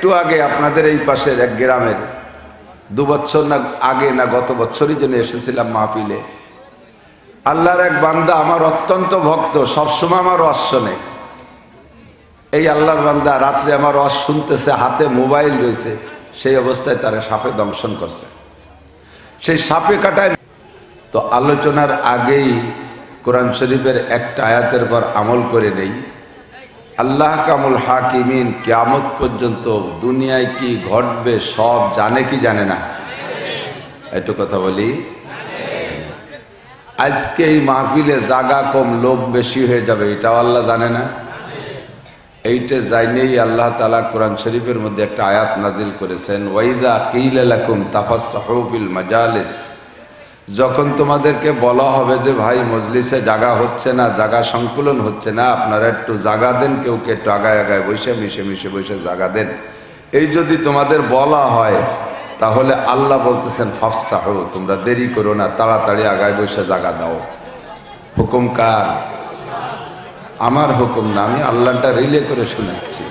একটু আগে আপনাদের এই পাশের এক গ্রামের, দু বছর না, আগে না গত বছরই জন্য এসেছিলাম মাহফিলে। আল্লাহর এক বান্দা আমার অত্যন্ত ভক্ত, সবসময় আমার রস শোনে। এই আল্লাহর বান্দা রাত্রে আমার রস শুনতেছে, হাতে মোবাইল রয়েছে, সেই অবস্থায় তারা সাপে দংশন করছে। সেই সাপে কাটায়, তো আলোচনার আগেই কোরআন শরীফের একটা আয়াতের পর আমল করে নেই। আল্লাহ কামুল হাকিমিন কেয়ামত পর্যন্ত দুনিয়ায় কি ঘটবে সব জানে কি জানে না? একটু কথা বলি। আজকে এই মাহফিলে জাগা কম লোক বেশি হয়ে যাবে, এটাও আল্লাহ জানে না। এইটা যাইনেই আল্লাহ তালা কোরআন শরীফের মধ্যে একটা আয়াত নাজিল করেছেন, ওয়াইদা কিলাকুম তাফাসফিল মাজালিস। যখন তোমাদেরকে বলা হবে যে ভাই মজলিসে জাগা হচ্ছে না, জাগা সংকুলন হচ্ছে না, আপনারা একটু জাগা দেন, কেউ কে একটু আগায় আগায় বসে, মিশে মিশে বসে জাগা দেন। এই যদি তোমাদের বলা হয়, তাহলে আল্লাহ বলতেছেন, ফাফসাহ, তোমরা দেরি করো না, তাড়াতাড়ি আগায় বসে জাগা দাও। হুকুম কার? আমার হুকুম না, আমি আল্লাহটা রিলে করে শোনাচ্ছি।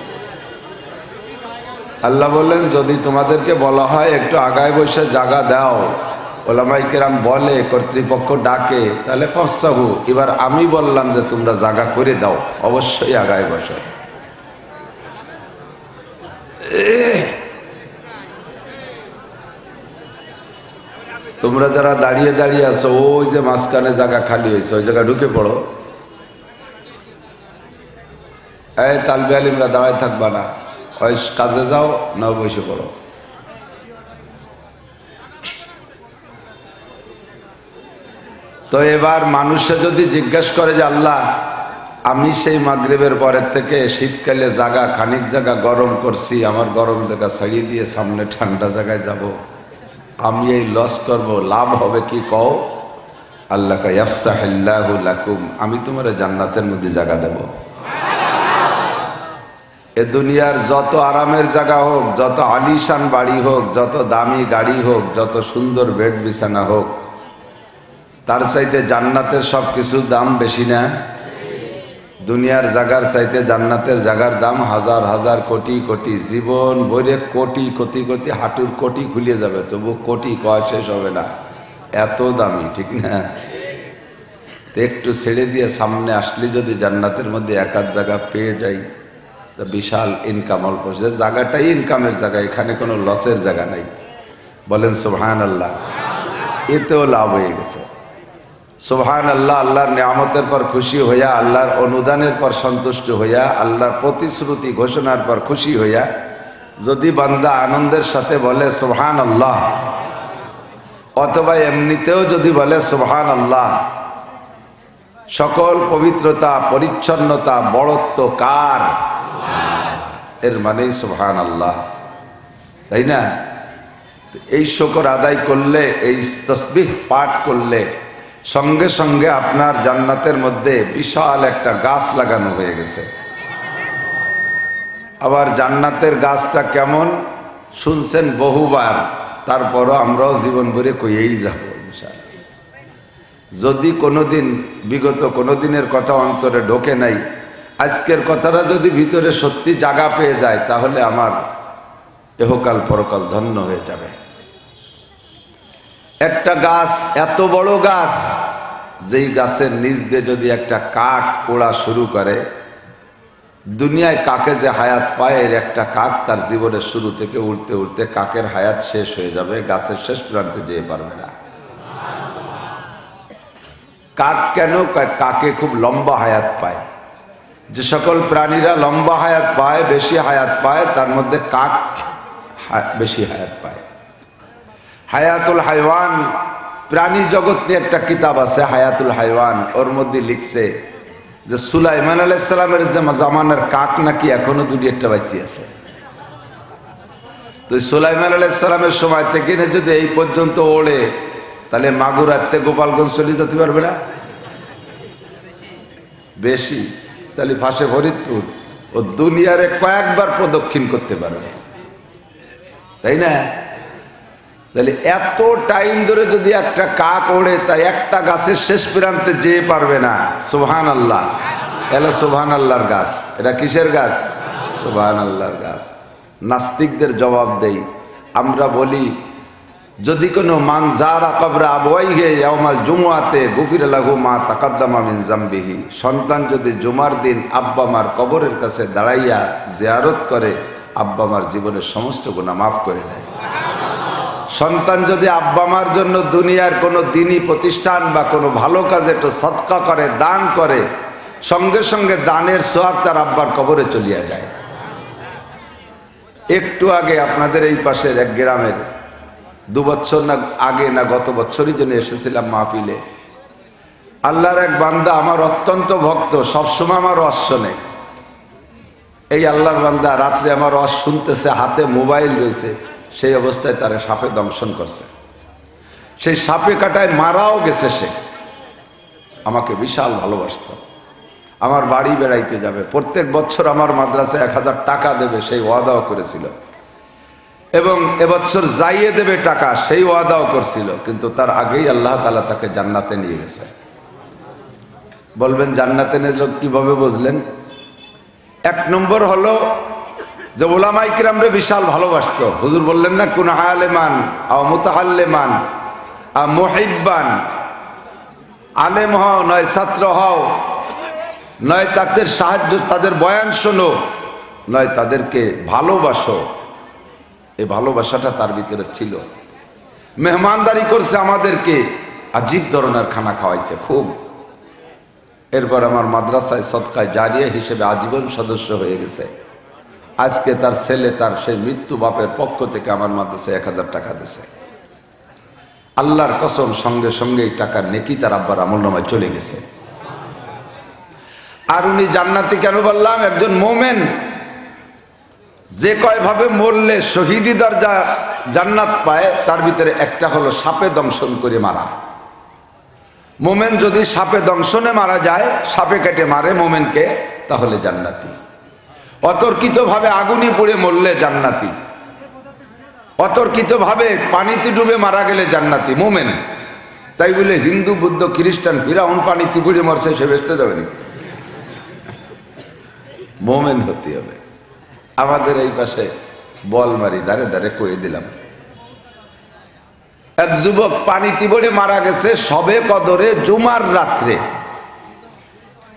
আল্লাহ বললেন, যদি তোমাদেরকে বলা হয়, একটু আগায় বসে জাগা দাও। ওলামাই কেরাম বলে, কর্তৃপক্ষ ডাকে, তাহলে ফসাহু, এবার আমি বললাম যে তোমরা জাগা করে দাও, অবশ্যই আগায় বসো। তোমরা যারা দাঁড়িয়ে দাঁড়িয়ে আছো, ওই যে মাঝখানে জায়গা খালি হয়েছে, ওই জায়গা ঢুকে পড়ো। এই তালবে আলিমরা দাঁড়ায় থাকবা না, ওই কাজে যাও না বসে পড়ো। তো এবার মানুষে যদি জিজ্ঞেস করে যে, আল্লাহ, আমি সেই মাগরিবের পরের থেকে শীতকালে জাগা, খানিক জায়গা গরম করছি, আমার গরম জায়গা ছাড়িয়ে দিয়ে সামনে ঠান্ডা জায়গায় যাব। আমি এই লস করব, লাভ হবে কি কও আল্লাহ কাফসাহ লাকুম, আমি তোমার জান্নাতের মধ্যে জায়গা দেব এ দুনিয়ার যত আরামের জায়গা হোক, যত আলিশান বাড়ি হোক, যত দামি গাড়ি হোক, যত সুন্দর বেড বিছানা হোক তার চাইতে জান্নাতের সব কিছুর দাম বেশি না। দুনিয়ার জাগার চাইতে জান্নাতের জাগার দাম হাজার হাজার কোটি কোটি। জীবন ভরে কোটি কোটি কোটি, হাঁটুর কোটি খুলিয়ে যাবে, তবু কোটি কয় শেষ হবে না। এত দামি, ঠিক না? একটু ছেড়ে দিয়ে সামনে আসলে যদি জান্নাতের মধ্যে এক আধ জায়গা পেয়ে যাই, তো বিশাল ইনকাম অল্প। যে জায়গাটাই ইনকামের জায়গা, এখানে কোনো লসের জায়গা নাই। বলেন সুবহান আল্লাহ এতেও লাভ হয়ে গেছে। সোহান আল্লাহ আল্লাহর নিয়ামতের পর খুশি হইয়া, আল্লাহর অনুদানের পর সন্তুষ্ট হইয়া, আল্লাহর প্রতিশ্রুতি ঘোষণার পর খুশি হইয়া, যদি বান্দা আনন্দের সাথে বলে সোহান আল্লাহ অথবা এমনিতেও যদি বলে সোহান আল্লাহ সকল পবিত্রতা, পরিচ্ছন্নতা, বড়ত্ব কার? এর মানেই সোহান আল্লাহ তাই না? এই শকর আদায় করলে, এই তসবিহ পাঠ করলে সঙ্গে সঙ্গে আপনার জান্নাতের মধ্যে বিশাল একটা গাছ লাগানো হয়ে গেছে। আবার জান্নাতের গাছটা কেমন? শুনছেন বহুবার, তারপরও আমরাও জীবন ভরে কইয়েই যাব যদি কোনোদিন, বিগত কোনো দিনের কথা অন্তরে ঢোকে নাই, আজকের কথাটা যদি ভিতরে সত্যি জাগা পেয়ে যায়, তাহলে আমার এহকাল পরকাল ধন্য হয়ে যাবে। একটা গাছ, এত বড় গাছ, যেই গাছের নিচ দিয়ে যদি একটা কাক ওড়া শুরু করে, দুনিয়ায় কাকে যে হায়াত পায়, এর একটা কাক তার জীবনের শুরু থেকে উঠতে উঠতে কাকের হায়াত শেষ হয়ে যাবে, গাছের শেষ প্রান্তে যেতে পারবে না। কাক কেন কাকে খুব লম্বা হায়াত পায়? যে সকল প্রাণীরা লম্বা হায়াত পায়, বেশি হায়াত পায়, তার মধ্যে কাক বেশি হায়াত পায়। হায়াতুল হাইওয়ান, প্রাণী জগৎ নিয়ে একটা কিতাব আছে, হায়াতুল হাইওয়ান, ওর মধ্যে লিখছে যে সুলাইমান আলাইসালামের যে জামানের কাক নাকি এখনও দুটি একটা বাইসি আছে। তো সুলাইমান আলাইসালামের সময় থেকে যদি এই পর্যন্ত ওড়ে, তাহলে মাগুরাতে গোপালগঞ্জ চলে যেতে পারবে না? বেশি। তাহলে ফাঁসে ফরিদপুর, ও দুনিয়ারে কয়েকবার প্রদক্ষিণ করতে পারবে। তাই না? তাহলে এত টাইম ধরে যদি একটা কাক ওড়ে, তাই একটা গাছের শেষ প্রান্তে যেয়ে পারবে না। সোহান আল্লাহ এলো সুবহান আল্লাহর গাছ। এটা কিসের গাছ? সুবহান আল্লাহর গাছ। নাস্তিকদের জবাব দেই। আমরা বলি, যদি কোনো মান যারা কবরা আবুয়াই হে ইয়ামাল জুমুয়াতে গুফির লাহু মা তাকাদ্দামা মিন জাম্বিহি, সন্তান যদি জুমার দিন আব্বা মার কবরের কাছে দাঁড়াইয়া জিয়ারত করে, আব্বা মার জীবনের সমস্ত গুণা মাফ করে দেয়। সন্তান যদি আব্বা মার জন্য দুনিয়ার কোনো দিনই প্রতিষ্ঠান বা কোনো ভালো কাজে একটু সৎকা করে, দান করে, সঙ্গে সঙ্গে দানের সোয়াব তার আব্বার কবরে চলিয়া যায়। একটু আগে আপনাদের এই পাশের এক গ্রামের দু বছর না, আগে না গত বছরই জন্য এসেছিলাম মাহফিলে। আল্লাহর এক বান্দা আমার অত্যন্ত ভক্ত, সবসময় আমার রস শোনে। এই আল্লাহর বান্দা রাত্রে আমার রস শুনতেছে, হাতে মোবাইল রয়েছে। সেই অবস্থায় তারা সাপে দংশন করছে। সেই সাপে কাটায় মারাও গেছে সে। আমাকে বিশাল ভালোবাসত। আমার বাড়ি বেড়াইতে যাবে। প্রত্যেক বছর আমার মাদ্রাসায় এক হাজার টাকা দেবে, সেই ওয়াদাও করেছিল। এবং এবছর যাইয়ে দেবে টাকা, সেই ওয়াদাও করছিল। কিন্তু তার আগেই আল্লাহ তালা তাকে জান্নাতে নিয়ে গেছে। বলবেন, জান্নাতে নিয়ে কীভাবে বুঝলেন? এক নম্বর হলো যে ওলামাই কিরামরে বিশাল ভালোবাসতো। হুজুর বললেন না, কোন আলেমান, আও মুতাহাল্লেমান আলেম হও, নয় ছাত্র হও, নয় তাদের সাহায্য, তাদের বয়ান শোনো, নয় তাদেরকে ভালোবাসো। এই ভালোবাসাটা তার ভিতরে ছিল। মেহমানদারি করছে আমাদেরকে আজীব ধরনের খানা খাওয়াইছে খুব। এরপর আমার মাদ্রাসায় সৎকায় জারিয়া হিসেবে আজীবন সদস্য হয়ে গেছে। আজকে তার ছেলে, তার সেই মৃত্যু বাপের পক্ষ থেকে আমার মাদ্রাসায় এক হাজার টাকা দিছে। আল্লাহর কসম, সঙ্গে সঙ্গে এই টাকার নেকি তার আব্বার আমল নামায় চলে গেছে। আর উনি জান্নাতি কেন বললাম? একজন মোমেন। যে কয়ভাবে মরলে শহীদি দরজা জান্নাত পায়, তার ভিতরে একটা হলো সাপে দংশন করে মারা। মোমেন যদি সাপে দংশনে মারা যায়, সাপে কেটে মারে মোমেনকে, তাহলে জান্নাতি। অতর্কিতভাবে আগুনে পড়ে মরলে জান্নাতি। অতর্কিতভাবে পানিতে ডুবে মারা গেলে জান্নাতি, মোমেন। তাই বলে হিন্দু, বুদ্ধ, খ্রিস্টান, ফিরাউন পানিতে পড়ে মরছে, সে বেসতে যাবে নাকি? মোমেন হতে হবে। আমাদের এই পাশে বল মারি, দাঁড়ে দাঁড়ে কয়ে দিলাম। এক যুবক পানিতে পড়ে মারা গেছে সবে কদরে জুমার রাত্রে।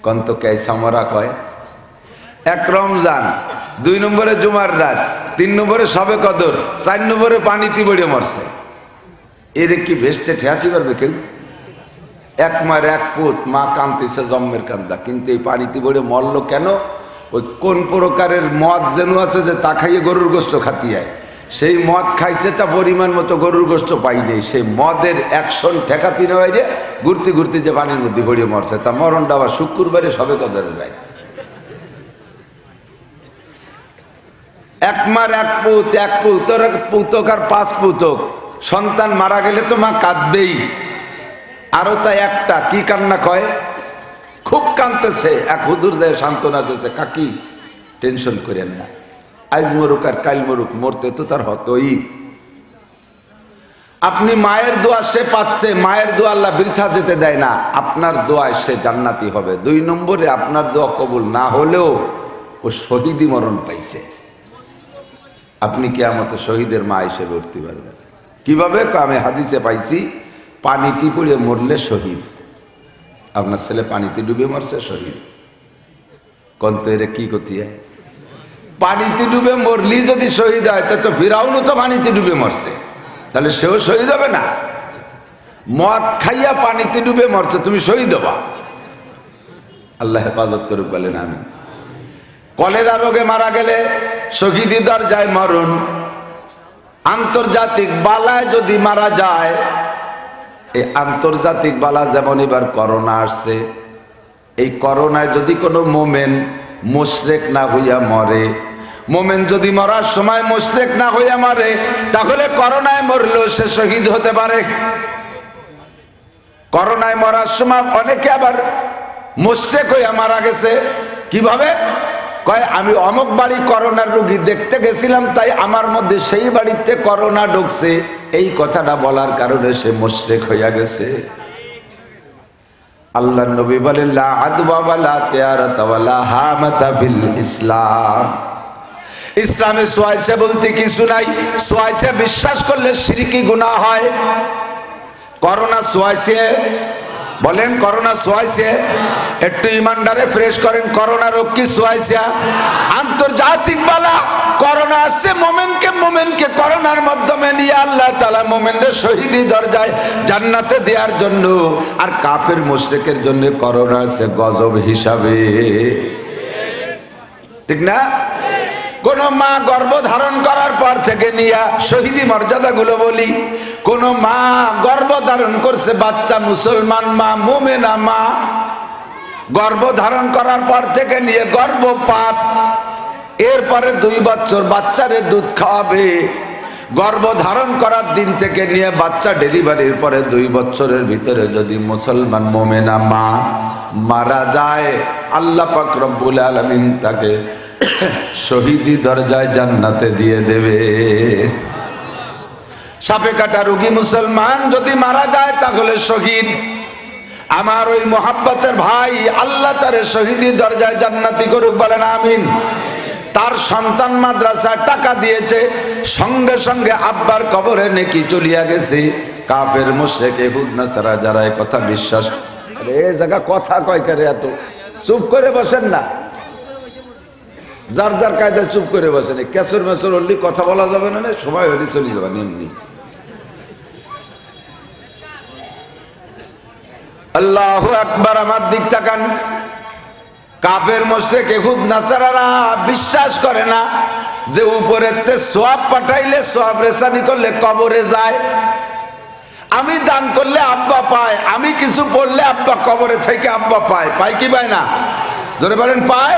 কন্ত সামরা কয় এক রমজান, দুই নম্বরে জুমার রাত, তিন নম্বরে সবে কদর, চার নম্বরে পানিতে পড়ে মরছে। এর কি ভেস্টে ঠেয়াতে পারবে কেউ? এক মার এক পুত, মা কান্তিছে জন্মের কান্দা, কিন্তু এই পানিতে পড়ে মরল কেন? ওই কোন প্রকারের মদ যেন আছে যে তা খাইয়ে গরুর গোস্ত খাতিয়ায়। সেই মদ খাইছে তা পরিমাণ মতো গরুর গোস্ত পাইনি সেই মদের অ্যাকশন ঠেকাতি নয় যে, ঘুরতে ঘুরতে যে পানির মধ্যে ভরিয়ে মরছে। তা মরণটা আবার শুক্রবারে সবে কদরের রায় এক মার এক পুত, এক পুতর, পুতক আর পাঁচ পুতক। সন্তান মারা গেলে তো মা কাঁদবেই। আরও তা একটা, কি কান্না কয়? খুব কাঁদতেছে। এক হুজুর যায় সান্ত্বনা দিতেছে, কাকি, টেনশন করেন না। আইজ মরুক আর কাইল মরুক, মরতে তো তার হতই। আপনি মায়ের দোয়া সে পাচ্ছে, মায়ের দোয়া আল্লাহ বৃথা যেতে দেয় না। আপনার দোয়ায় সে জান্নাতি হবে। দুই নম্বরে আপনার দোয়া কবুল না হলেও ও শহীদি মরণ পাইছে। আপনি কেয়ামতে শহীদের মা হিসেবে উঠতে পারবেন। কীভাবে? আমি হাদিসে পাইছি, পানিতে পড়ে মরলে শহীদ। আপনার ছেলে পানিতে ডুবে মরছে, শহীদ। কন্ত এর কি করতে হয়? পানিতে ডুবে মরলি যদি শহীদ হয়, তা তো ফিরাউনও তো পানিতে ডুবে মরছে। তাহলে সেও শহীদ হবে না? মদ খাইয়া পানিতে ডুবে মরছে, তুমি শহীদ হবা। আল্লাহ হেফাজত করুক, বলেন আমি কলেরা রোগে মারা গেলে শহীদি দরজায় মরণ। আন্তর্জাতিক বালায় যদি মারা যায়, এই আন্তর্জাতিক বালা যেমন এবার করোনা আসছে, এই করোনায় যদি কোনো মোমেন মোশরেক না হইয়া মরে, মোমেন যদি মরার সময় মোশরেক না হইয়া মরে, তাহলে করোনায় মরলেও সে শহীদ হতে পারে। করোনায় মরার সময় অনেকে আবার মোশরেক হইয়া মারা গেছে। কীভাবে? কয়, আমি অমুক বাড়ি করোনার রুগী দেখতে গেছিলাম, তাই আমার মধ্যে সেই বাড়িতে করোনা ঢুকছে। এই কথাটা বলার কারণে সে মোশরেক হইয়া গেছে। আল্লাহ নবী বলেন, লা আদওয়া ওয়ালা তিয়ারাতা ওয়ালা ইসলাম। ইসলামে সোয়াইসে বলতে কিছু নাই। সোয়াইসে বিশ্বাস করলে সিরিকি গুনাহ হয়। করোনা সোয়াইসে বলেন, করোনা সোয়াইছে একটু ইমানদারে ফ্রেশ করেন, করোনা রোগ কি সোয়াইছে আন্তর্জাতিক বালা, করোনা আসছে, মোমেনকে মোমেনকে করোনার মাধ্যমে নিয়ে আল্লাহ তালা মোমেনদের শহীদি দরজায় জান্নাতে দেওয়ার জন্য, আর কাফের মোশরেকের জন্য করোনা আসছে গজব হিসাবে। ঠিক না? কোন মা গর্ভ ধারণ করার পর থেকে নিয়া শহীদি মর্যাদাগুলো বলি। কোন মা গর্ভ ধারণ করছে, বাচ্চা মুসলমান মা, মোমেনা মা গর্ভ ধারণ করার পর থেকে নিয়ে গর্ভপাত। এরপরে দুই বছর বাচ্চারে দুধ খাওয়াবে। গর্ভ ধারণ করার দিন থেকে নিয়ে বাচ্চা ডেলিভারির পরে দুই বছরের ভিতরে যদি মুসলমান, মোমেনা মা মারা যায়, আল্লাহ পাক রব্বুল আলমিন তাকে শহীদি দরজায় জান্নাতে দিয়ে দেবে। সাপে কাটা রুগী মুসলমান যদি মারা যায় তাহলে শহীদ। আমার ওই মোহাব্বতের ভাই আল্লাহ তারে শহীদি দরজায় জান্নাতি করুক বলেন আমিন। তার সন্তান মাদ্রাসা টাকা দিয়েছে, সঙ্গে সঙ্গে আব্বার কবরে নেকি চলিয়া গেছে। কাপের মোশেক নাসারা যারা কথা বিশ্বাস এ জায়গা কথা কয় করে এত? চুপ করে বসেন না। যার যার কায়দায় চুপ করে বসে এই ক্যাসর মেসর হলি কথা বলা যাবে না না, সময় হলে চলে যাবে এমনি আল্লাহ একবার আমার দিক তাকান কাপের মোশেক এহুদ, নাসারারা বিশ্বাস করে না যে উপরেতে সব পাঠাইলে সব রেসানি করলে কবরে যায়। আমি দান করলে আব্বা পায়, আমি কিছু পড়লে আব্বা কবরে থেকে আব্বা পায়। পায় কি পায় না? ধরে বলেন, পায়?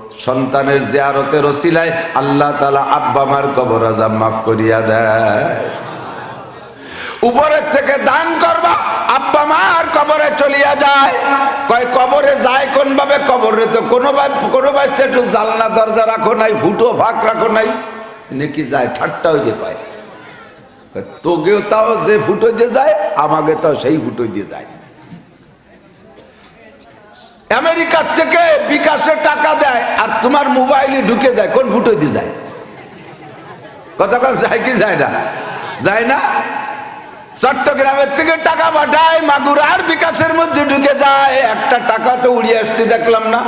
সন্তানের জিয়ারতের ওসিলায় আল্লাহ তাআলা আব্বা মার কবর আজাব মাফ করিয়া দেয়। উপরের থেকে দান করবা আব্বা মার কবরে চলিয়া যায়। কয় কবরে যায় কোন ভাবে কবরে তো কোনো কোনো বাসতে একটু জালনা দরজা রাখো নাই ফুটো ফাঁক রাখো নাই। নাকি যায়? ঠাট্টা হইতে কয়, তোকেও তাও যে ফুটো দিয়ে যায় আমাকে তাও সেই ফুটো দিয়ে যায়। আমেরিকার থেকে বিকাশে টাকা দেয় আর তোমার মোবাইলে ঢুকে যায়, কোন ফুটো দিয়ে যায়? কথা কথা যায় কি যায় না? যায় না? চট্টগ্রামের থেকে টাকা পাঠায়, মাগুরার বিকাশের মধ্যে ঢুকে যায়, একটা টাকা তো উড়িয়ে আসতে দেখলাম না।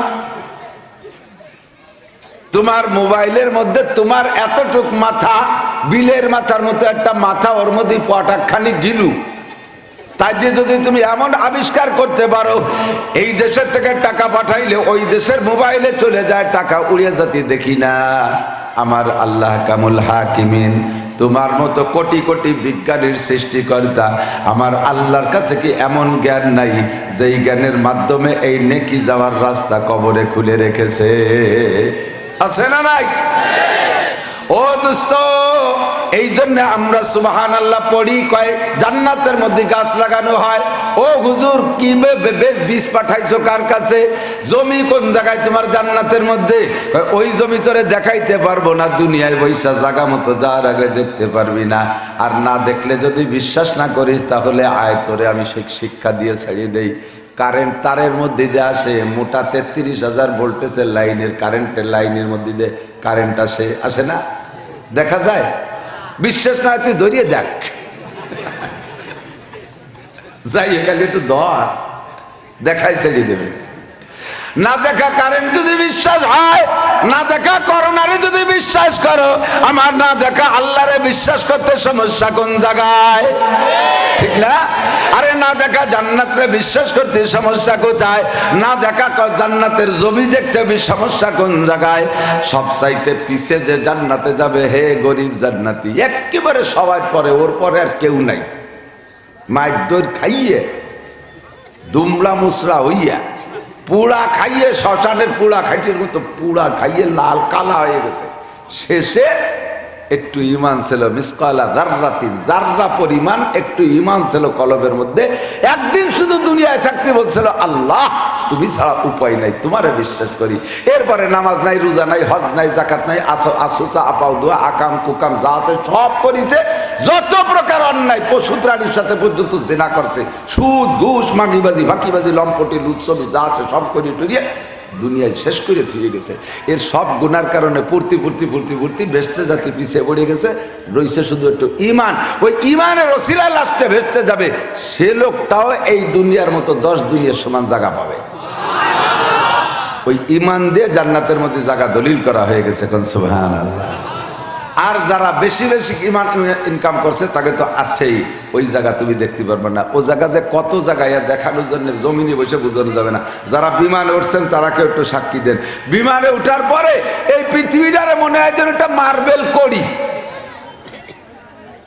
তোমার মোবাইলের মধ্যে তোমার এতটুক মাথা, বিলের মাথার মতো একটা মাথা, ওর মধ্যে পটাকখানি গিলু। তাই দিয়ে যদি তুমি এমন আবিষ্কার করতে পারো, এই দেশের থেকে টাকা পাঠাইলে ওই দেশের মোবাইলে চলে যায়, টাকা উড়িয়ে যেতে দেখি না। আমার আল্লাহ কামুল হাকিমিন, তোমার মতো কোটি কোটি বিজ্ঞানীর সৃষ্টিকর্তা, আমার আল্লাহর কাছে কি এমন জ্ঞান নাই, যেই জ্ঞানের মাধ্যমে এই নেকি যাওয়ার রাস্তা কবরে খুলে রেখেছে? আছে না নাই? ও দোস্ত এই জন্য আমরা সুবাহান আল্লাহ পড়ি, কয়, জান্নাতের মধ্যে গাছ লাগানো হয়। ও হুজুর কি বে- বে- বে- বীজ পাঠাইছো কার কাছে? জমি কোন জায়গায় তোমার জান্নাতের মধ্যে? ওই জমি তোরে দেখাইতে পারব না, দুনিয়ায় বৈশা জাগা মতো যাওয়ার আগে দেখতে পারবি না। আর না দেখলে যদি বিশ্বাস না করিস, তাহলে আয়, তোরে আমি শিক- শিক্ষা দিয়ে ছাড়িয়ে দেই। কারেন্ট তারের মধ্যে দিয়ে আসে, মোটা তেত্রিশ হাজার ভোল্টেজের লাইনের, কারেন্টের লাইনের মধ্যে দিয়ে কারেন্ট আসে আসে না? দেখা যায়? বিশ্বাস না তুই ধরিয়ে দেখ। যাই একটু দর দেখাই ছেড়ে দেবে। না দেখা কারেন্ট যদি বিশ্বাস হয়, না দেখা করোনারে যদি বিশ্বাস করো, আমার না দেখা আল্লাহরে বিশ্বাস করতে সমস্যা কোন জায়গায়? ঠিক না? আরে না দেখা জান্নাতরে বিশ্বাস করতে সমস্যা কোথায়? না দেখা জান্নাতের জমি দেখতে সমস্যা কোন জায়গায়? সব চাইতে পিছে যে জান্নাতে যাবে, হে গরিব জান্নাতি, একেবারে সবাই পরে, ওর পরে আর কেউ নাই। মায়ের দৈর খাইয়ে, দুমলা মুসরা হইয়া পুড়া খাইয়ে শ্মশানের পুড়া খাইটির মতো পুড়া খাইয়ে লাল কালা হয়ে গেছে। শেষে একটু ইমান ছিল, মিসকালা জাররাতিন জাররা পরিমাণ একটু ইমান ছিল কলবের মধ্যে, একদিন শুধু দুনিয়ায় থাকতে বলছিল, আল্লাহ, তুমি ছাড়া উপায় নাই, তোমারে বিশ্বাস করি। এরপরে নামাজ নাই, রোজা নাই, হজ নাই জাকাত নাই আসো আসুসা, আপাও দোয়া, আকাম, কুকাম, যা আছে সব করেছে। যত প্রকার অন্যায়, পশু প্রাণীর সাথে পর্যন্ত জেনা করছে, সুদ, ঘুষ, মাগিবাজি, ফাঁকিবাজি, লম্পটি লুৎসবি যা আছে সব করি টুরিয়ে দুনিয়ায় শেষ করে থুয়ে গেছে। এর সব গুনার কারণে পূর্তি পূর্তি পূর্তি পূর্তি বেসতে জাতি পিছিয়ে পড়ে গেছে। রয়েছে শুধু একটু ইমান ওই ইমানের অসিরা লাস্টে ভেস্তে যাবে। সে লোকটাও এই দুনিয়ার মতো দশ দুনিয়ার সমান জায়গা পাবে। ওই ইমান দিয়ে জান্নাতের মধ্যে জায়গা দলিল করা হয়ে গেছে কনসুভান আর যারা বেশি বেশি ইমান ইনকাম করছে, তাকে তো আছেই। ওই জায়গা তুমি দেখতে পারবে না। ও জায়গা যে কত জায়গায় দেখানোর জন্য জমিনে বসে বোঝানো যাবে না। যারা বিমানে উঠছেন তারাকে একটু সাক্ষী দেন। বিমানে উঠার পরে এই পৃথিবীটারে মনে হয় যেন একটা মার্বেল করি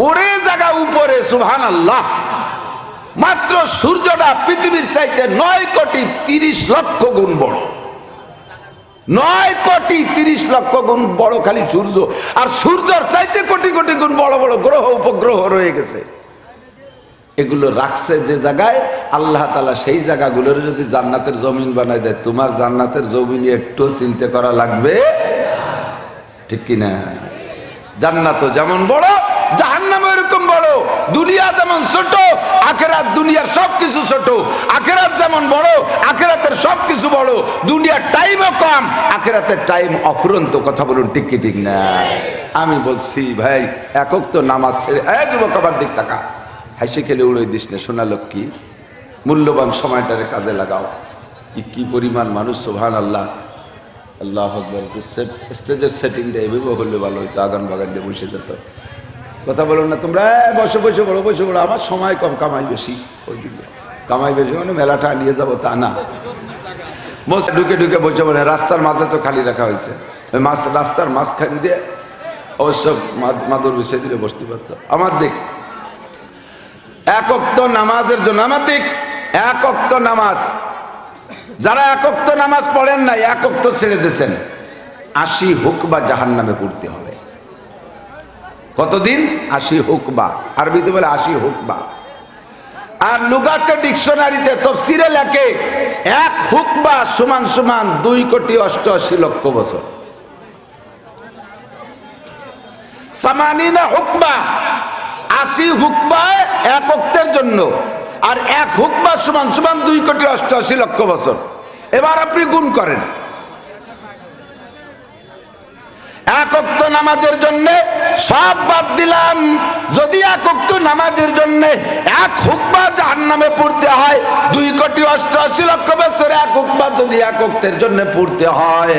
ওরে জায়গা উপরে সুহান আল্লাহ মাত্র সূর্যটা পৃথিবীর চাইতে নয় কোটি তিরিশ লক্ষ গুণ বড়। নয় কোটি তিরিশ লক্ষ গুণ বড় খালি সূর্য। আর সূর্যের চাইতে কোটি কোটি গুণ বড় বড় গ্রহ, উপগ্রহ রয়ে গেছে। এগুলো রাখছে যে জায়গায়, আল্লাহ তালা সেই জায়গাগুলোর যদি জান্নাতের জমিন বানায় দেয়, তোমার জান্নাতের জমিন একটু চিন্তা করা লাগবে? ঠিক কিনা? জান্নাত যেমন বড় জাহান্নাম এরকম বড়, দুনিয়া যেমন ছোট আখেরাত দুনিয়ার সব কিছু ছোট, আখেরাত যেমন বড়, আখেরাতের সব কিছু বড়। দুনিয়ার টাইমও কম, আখেরাতের টাইম অফুরন্ত কথা বলুন, ঠিক কি ঠিক না? আমি বলছি, ভাই, একক তো নামাজ ছেড়ে এ যুবক, আবার দিক টাকা হাসি খেলে উড়োই দিস না, সোনা লক্ষ্মী। মূল্যবান সময়টারে কাজে লাগাও। কি পরিমাণ মানুষ সোহান আল্লাহ আল্লাহ আকবর স্টেজের সেটিংটা এভাবে হলে ভালো হইতো আগান বাগান দিয়ে বসে যেত। কথা বলো না তোমরা বসে বসে বড়ো বসে, বলো, আমার সময় কম, কামাই বেশি। ওই দিকে কামাই বেশি মানে মেলাটা নিয়ে যাব তা না। বসে ঢুকে ঢুকে বসে বলে, রাস্তার মাঝে তো খালি রাখা হয়েছে। ওই মাছ, রাস্তার মাঝখান দিয়ে অবশ্য মাদুর বিষয় দিয়ে বসতে পারতো। আমার দিক। একক্ত নামাজের জন্য, আমার দিক। একক্ত নামাজ। যারা একক্ত নামাজ পড়েন নাই একক্ত ছেড়ে দিয়েছেন। আশি হুকবা জাহান নামে পড়তে হবে। কতদিন? আশি হুকবা। আরবিতে বলে আশি হুকবা। আর লুগাতে ডিকশনারিতে তফসিরে লেখে, এক হুকবা সমান সমান দুই কোটি অষ্টআশি লক্ষ বছর। সামানিনা হুকবা, আশি হুকবা এক অক্তের জন্য, আর এক হুকবা সমান সমান দুই কোটি অষ্টআশি লক্ষ বছর। এবার আপনি গুণ করেন। একক্ত নামাজের জন্য সব বাদ দিলাম। যদি একক্ত নামাজের জন্য এক হুকবা জাহান নামে পড়তে হয়, দুই কোটি অষ্টআশি লক্ষ বছর এক হুকবা যদি একক্তের জন্য পড়তে হয়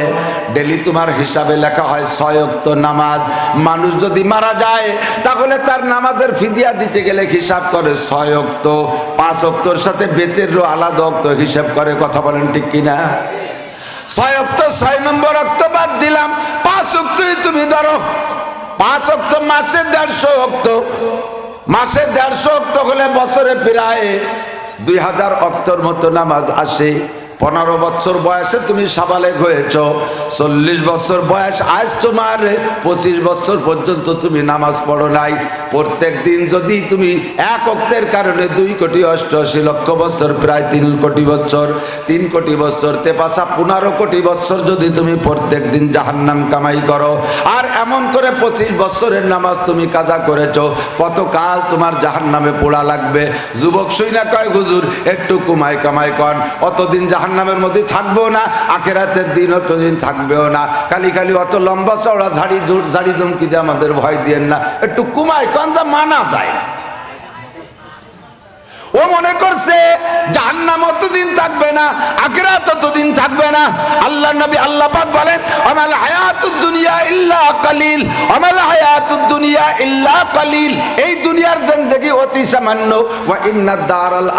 ডেলি তোমার হিসাবে লেখা হয় ছয়ক্ত নামাজ। মানুষ যদি মারা যায়, তাহলে তার নামাজের ফিদিয়া দিতে গেলে হিসাব করে ছয় অক্ত পাঁচ অক্তর সাথে বেতেরও আলাদা অক্ত হিসাব করে, কথা বলেন ঠিক কিনা? ছয় অক্ত, ছয় নম্বর অক্ত বাদ দিলাম। পাঁচ অক্তই তুমি ধরো। পাঁচ অক্ত মাসে দেড়শো অক্ত। মাসে দেড়শো অক্ত হলে বছরে প্রায় দুই হাজার অক্তর মতো নামাজ আসে। পনেরো বছর বয়সে তুমি সাবালেক হয়েছ। চল্লিশ বছর বয়স আজ তোমার, পঁচিশ বছর পর্যন্ত তুমি নামাজ পড়ো নাই। প্রত্যেক দিন যদি তুমি এক অক্তের কারণে দুই কোটি অষ্টআশি লক্ষ বছর, প্রায় তিন কোটি বছর, তিন কোটি বছর, তেপাশা পনেরো কোটি বছর যদি তুমি প্রত্যেক দিন জাহান্নাম কামাই করো। আর এমন করে পঁচিশ বছরের নামাজ তুমি কাজা করেছ। কত কাল তোমার জাহান্নামে পোড়া লাগবে। যুবক সই না কয়, হুজুর, একটু কুমাই কামাই কন। অতদিন জাহান্নামের মধ্যে থাকব না, আখেরাতের দিন অতদিন থাকবেও না। খালি খালি অত লম্বা চওড়া ঝাড়ি ঝাড়ি ধমকি দিয়ে আমাদের ভয় দিয়েন না। একটু কুমাই কন যা মানা যায়। ও মনে করছে, জাহান্নাম অতদিন থাকবে না ততদিন থাকবে না। আল্লাহ নবী আল্লাহ পাক বলেন আমাল দুনিয়া ইল্লা কালিল আমাল দুনিয়া ইল্লা কালিল। এই দুনিয়ার জিন্দেগি অতি সামান্য, ওয়া দারাল